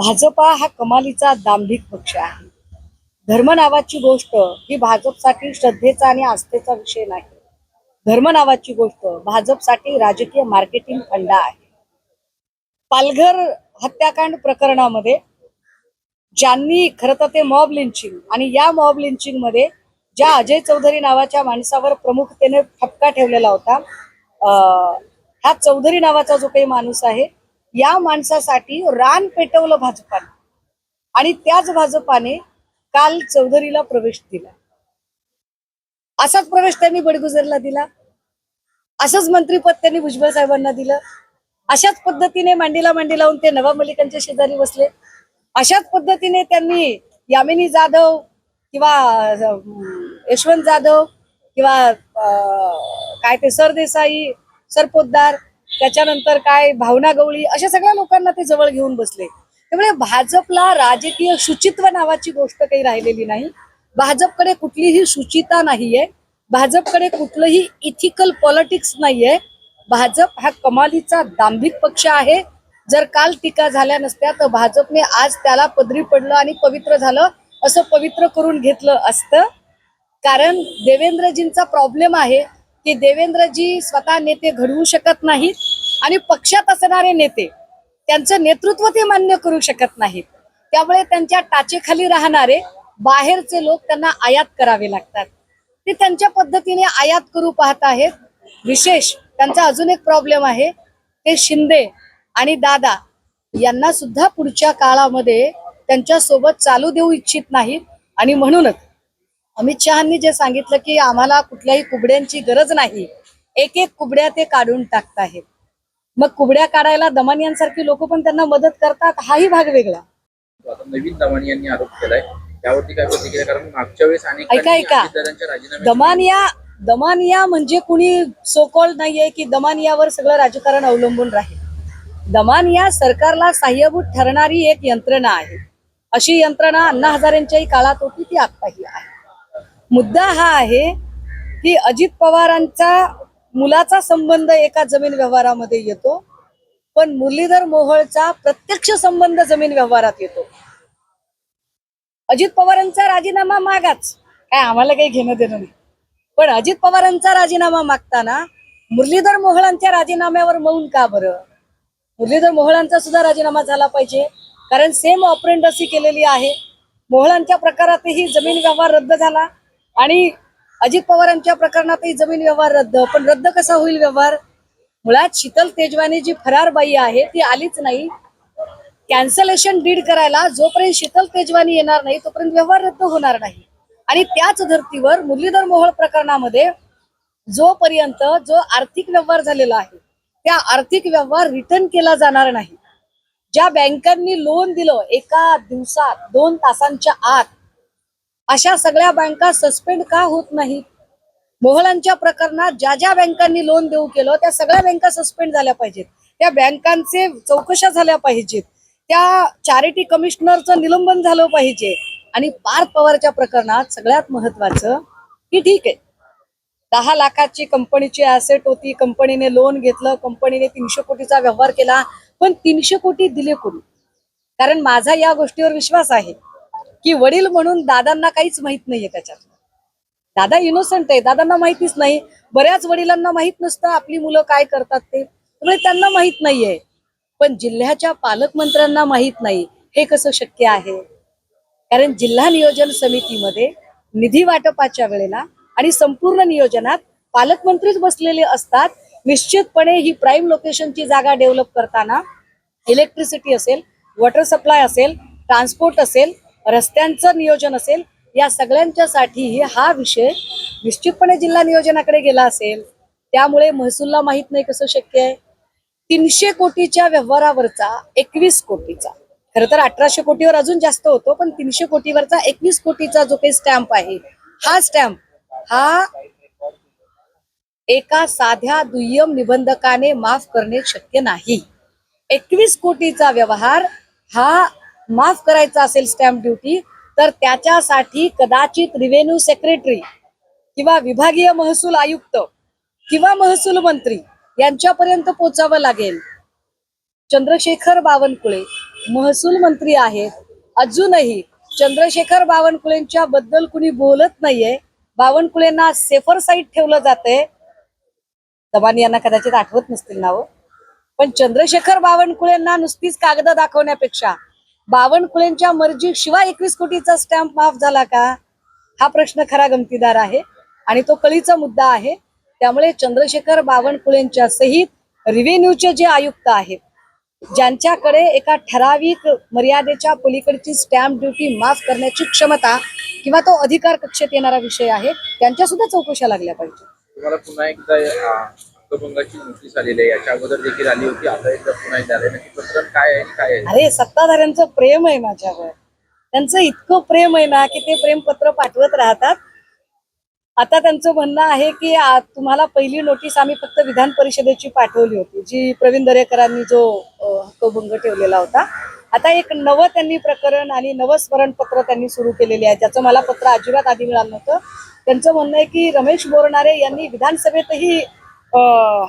भाजपा हा कमालीचा दांभिक पक्ष आहे. धर्म नावाची गोष्ट ही भाजपसाठी श्रद्धेचा आणि आस्थेचा विषय नाही. धर्म नावाची गोष्ट भाजपसाठी राजकीय मार्केटिंग फंडा आहे. पालघर हत्याकांड प्रकरणामध्ये ज्यांनी खरं तर ते मॉब लिंचिंग आणि या मॉब लिंचिंगमध्ये ज्या अजय चौधरी नावाच्या माणसावर प्रमुखतेने ठपका ठेवलेला होता हा चौधरी नावाचा जो काही माणूस आहे या माणसासाठी रान पेटवलं भाजपाने. आणि त्याच भाजपाने काल चौधरीला प्रवेश दिला. असाच प्रवेश त्यांनी बडगुजरला दिला. असंच मंत्रीपद त्यांनी भुजबळ साहेबांना दिलं. अशाच पद्धतीने मांडीला मांडी लावून ते नवा मलिकांच्या शेजारी बसले. अशाच पद्धतीने त्यांनी यामिनी जाधव किंवा यशवंत जाधव किंवा अं, काय ते सरदेसाई सरपोतदार त्याच्यानंतर काय भावना गवळी अशा सगळ्या लोकांना ते जवळ घेऊन बसले. त्यामुळे भाजपला राजकीय शुचित्व नावाची गोष्ट काही राहिलेली नाही. भाजपकडे कुठलीही शुचिता नाहीये. भाजपकडे कुठलंही इथिकल पॉलिटिक्स नाहीये. भाजप हा कमालीचा दांभिक पक्ष आहे. जर काल टीका झाल्या नसत्या तर भाजपने आज त्याला पदरी पडलं आणि पवित्र झालं असं पवित्र करून घेतलं असतं. कारण देवेंद्रजींचा प्रॉब्लेम आहे. की देवेंद्रजी स्वतः नेते घडवू शकत नाहीत आणि पक्षात असणारे नेते त्यांचं नेतृत्व ते मान्य करू शकत नाहीत. त्यामुळे त्यांच्या टाचेखाली राहणारे बाहेरचे लोक त्यांना आयात करावे लागतात. ते त्यांच्या पद्धतीने आयात करू पाहत आहेत. विशेष त्यांचा अजून एक प्रॉब्लेम आहे. ते शिंदे आणि दादा यांना सुद्धा पुढच्या काळामध्ये त्यांच्यासोबत चालू देऊ इच्छित नाहीत आणि म्हणूनच अमित शहानी जे सांगितलं की आम्हाला कुठल्याही कुबड्यांची गरज नाही. एक एक कुबड्या ते काढून टाकत आहेत मग कुबड्या काढायला दमान यांसारखी लोक पण त्यांना मदत करतात हाही भाग वेगळा. नवीन दमानी यांनी आरोप केलाय. त्यावरती काय प्रतिक्रिया? कारण मागच्या वेळेस अनेक ऐका, ऐका. दमानिया दमानिया म्हणजे कुणी सोकॉल नाहीये की दमानियावर सगळं राजकारण अवलंबून राहील. दमानिया सरकारला साह्यभूत ठरणारी एक यंत्रणा आहे. अशी यंत्रणा अण्णा हजारेंच्याही काळात होती ती आत्ताही आहे. मुद्दा हा आहे की अजित पवारांचा मुलाचा संबंध एका जमीन व्यवहारामध्ये येतो पण मुरलीधर मोहोळचा प्रत्यक्ष संबंध जमीन व्यवहारात येतो. अजित पवारांचा राजीनामा मागाच. काय आम्हाला काही घेणं देणं नाही. पण अजित पवारांचा राजीनामा मागताना मुरलीधर मोहळांच्या राजीनाम्यावर मौन का बरं? मुरलीधर मोहळांचा सुद्धा राजीनामा झाला पाहिजे कारण सेम ऑपरेंड केलेली आहे. मोहळांच्या प्रकारातही जमीन व्यवहार रद्द झाला. आणि अजित पवारांच्या प्रकरणातही जमीन व्यवहार रद्द. पण रद्द कसा होईल व्यवहार? मुळात शीतल तेजवानी जी फरार बाई आहे ती आलीच नाही. कॅन्सलेशन डीड करायला जोपर्यंत शीतल तेजवानी येणार नाही तोपर्यंत व्यवहार रद्द होणार नाही. आणि त्याच धर्तीवर मुरलीधर मोहोळ प्रकरणामध्ये जोपर्यंत जो आर्थिक व्यवहार झालेला आहे त्या आर्थिक व्यवहार रिटर्न केला जाणार नाही. ज्या बँकांनी लोन दिलं एका दिवसात दोन तासांच्या आत अशा सगळ्या बँका सस्पेंड का होत नाहीत? मोहलांच्या प्रकरणात ज्या ज्या बँकांनी लोन देऊ केलं त्या सगळ्या बँका सस्पेंड झाल्या पाहिजेत. त्या बँकांचे चौकशा झाल्या पाहिजेत. त्या चॅरिटी कमिशनरचं निलंबन झालं पाहिजे. आणि पार्थ पवारच्या प्रकरणात सगळ्यात महत्वाचं की ठीक आहे. दहा लाखाची कंपनीची ऍसेट होती कंपनीने लोन घेतलं कंपनीने तीनशे कोटीचा व्यवहार केला पण तीनशे कोटी दिले कोणी? कारण माझा या गोष्टीवर विश्वास आहे. की वडील म्हणून दादांना काहीच माहीत नाहीये त्याच्यात दादा इनोसंट आहे दादांना माहितीच नाही. बऱ्याच वडिलांना माहीत नसतं आपली मुलं काय करतात ते. त्यामुळे त्यांना माहीत नाहीये. पण जिल्ह्याच्या पालकमंत्र्यांना माहीत नाही हे कसं शक्य आहे? कारण जिल्हा नियोजन समितीमध्ये निधी वाटपाच्या वेळेला आणि संपूर्ण नियोजनात पालकमंत्रीच बसलेले असतात. निश्चितपणे ही प्राईम लोकेशनची जागा डेव्हलप करताना इलेक्ट्रिसिटी असेल वॉटर सप्लाय असेल ट्रान्सपोर्ट असेल रस्त्यांचं नियोजन असेल या सगळ्यांच्यासाठी हा विषय निश्चितपणे जिल्हा नियोजनाकडे गेला असेल. त्यामुळे महसूलला माहीत नाही कसं शक्य आहे. तीनशे कोटीच्या व्यवहारावरचा एकवीस कोटीचा. खरं तर अठराशे कोटीवर अजून जास्त होतो पण तीनशे कोटीवरचा एकवीस कोटीचा जो काही स्टॅम्प आहे हा स्टॅम्प हा एका साध्या दुय्यम निबंधकाने माफ करणे शक्य नाही. एकवीस कोटीचा व्यवहार हा माफ करायचा असेल स्टॅम्प ड्युटी तर त्याच्यासाठी कदाचित रिव्हेन्यू सेक्रेटरी किंवा विभागीय महसूल आयुक्त किंवा महसूल मंत्री यांच्यापर्यंत पोचावं लागेल. चंद्रशेखर बावनकुळे महसूल मंत्री आहेत. अजूनही चंद्रशेखर बावनकुळेंच्या बद्दल कुणी बोलत नाहीये. बावनकुळेंना सेफर साईड ठेवलं जाते दबानी यांना कदाचित आठवत नसतील नाव हो. पण चंद्रशेखर बावनकुळेंना नुसतीच कागद दाखवण्यापेक्षा बावनकुळेंच्या मर्जी शिवाय एकवीस कोटीचा स्टॅम्प माफ झाला का? हा प्रश्न खरा गमतीदार आहे आणि तो कळीचा मुद्दा आहे. त्यामुळे चंद्रशेखर बावनकुळेंच्या सहित रिव्हेन्यूचे जे आयुक्त आहेत ज्यांच्याकडे एका ठराविक मर्यादेच्या पलीकडची स्टॅम्प ड्युटी माफ करण्याची क्षमता किंवा तो अधिकार कक्षेत येणारा विषय आहे त्यांच्या सुद्धा चौकशा लागल्या पाहिजे. तुम्हाला नोटीस आलेली आहे. याच्या अगोदर देखील आली होती. आता एकदा पुन्हा एकदा आले. नक्की प्रकरण काय आहे काय आहे? अरे सत्ताधाऱ्यांचं प्रेम आहे माझ्यावर. त्यांचं इतकं प्रेम आहे ना की ते प्रेमपत्र पाठवत राहतात. आता त्यांचं म्हणणं आहे की तुम्हाला पहिली नोटीस आम्ही फक्त विधान परिषदेची पाठवली होती जी प्रवीण दरेकरांनी जो हक्कभंग ठेवलेला होता. आता एक नवं त्यांनी प्रकरण आणि नवं स्मरणपत्र त्यांनी सुरू केलेले आहे ज्याचं मला पत्र अजिबात आधी मिळालं नव्हतं. त्यांचं म्हणणं आहे की रमेश बोरणारे यांनी विधानसभेतही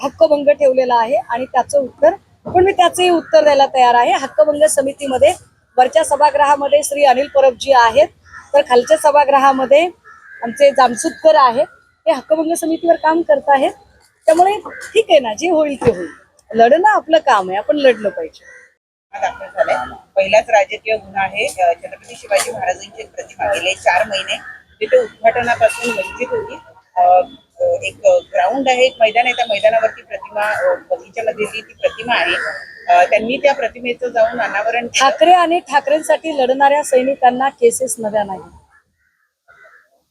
हक्कभंग ठेवलेला आहे आणि त्याचं उत्तर पण मी त्याचंही उत्तर द्यायला तयार आहे. हक्कभंग समितीमध्ये वरच्या सभागृहामध्ये श्री अनिल परबजी आहेत. तर खालच्या सभागृहामध्ये आमचे जामसुदकर आहेत हे हक्कभंग समितीवर काम करत आहेत. त्यामुळे ठीक आहे ना जे होईल ते होईल. लढणं आपलं काम आहे. आपण लढलं पाहिजे. दाखल झालाय. पहिलाच राजकीय गुन्हा आहे. छत्रपती शिवाजी महाराजांची प्रतिमा गेले चार महिने. तिथे उद्घाटनापासून वंचित होती. ग्राउंड आहे एक मैदान आहे त्या मैदानावरती प्रतिमा बगीच्यामध्ये जी ती प्रतिमा आहे त्यांनी त्या प्रतिमेचं जाऊन अनावरण ठाकरे आणि ठाकरेंसाठी लढणाऱ्या सैनिकांना केसेस नव्या नाही.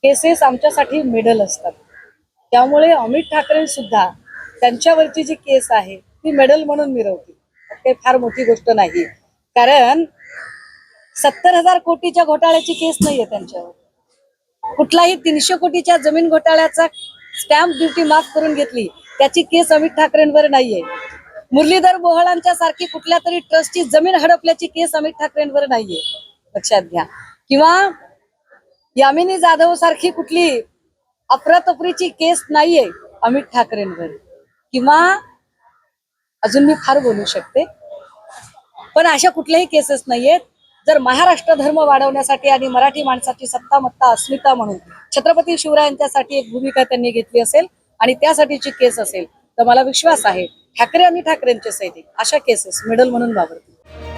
केसेस आमच्यासाठी मेडल असतात. त्यामुळे अमित ठाकरे सुद्धा त्यांच्यावरची जी केस आहे ती मेडल म्हणून मिरवतील. ते फार मोठी गोष्ट नाही. कारण सत्तर हजार कोटीच्या घोटाळ्याची केस नाहीये त्यांच्यावर. कुठलाही तीनशे कोटीच्या जमीन घोटाळ्याचा स्टॅम्प ड्युटी माफ करून घेतली. त्याची केस अमित ठाकरेंवर नाहीये. मुरलीधर बोहळांच्या सारखी कुठल्या तरी ट्रस्टची जमीन हडपल्याची केस अमित ठाकरेंवर नाहीये. लक्षात घ्या. किंवा यामिनी जाधव सारखी कुठली अफरातफरीची केस नाहीये अमित ठाकरेंवर. किंवा अजून मी फार बोलू शकते. पण अशा कुठल्याही केसेस नाहीयेत. जर महाराष्ट्र धर्म वाढवण्यासाठी आणि मराठी माणसाची सत्ता मत्ता अस्मिता म्हणून छत्रपती शिवरायांच्यासाठी एक भूमिका त्यांनी घेतली असेल आणि त्यासाठीची केस असेल तर मला विश्वास आहे ठाकरे आणि ठाकरेंचे सैनिक अशा केसेस मिडल म्हणून वावरतील.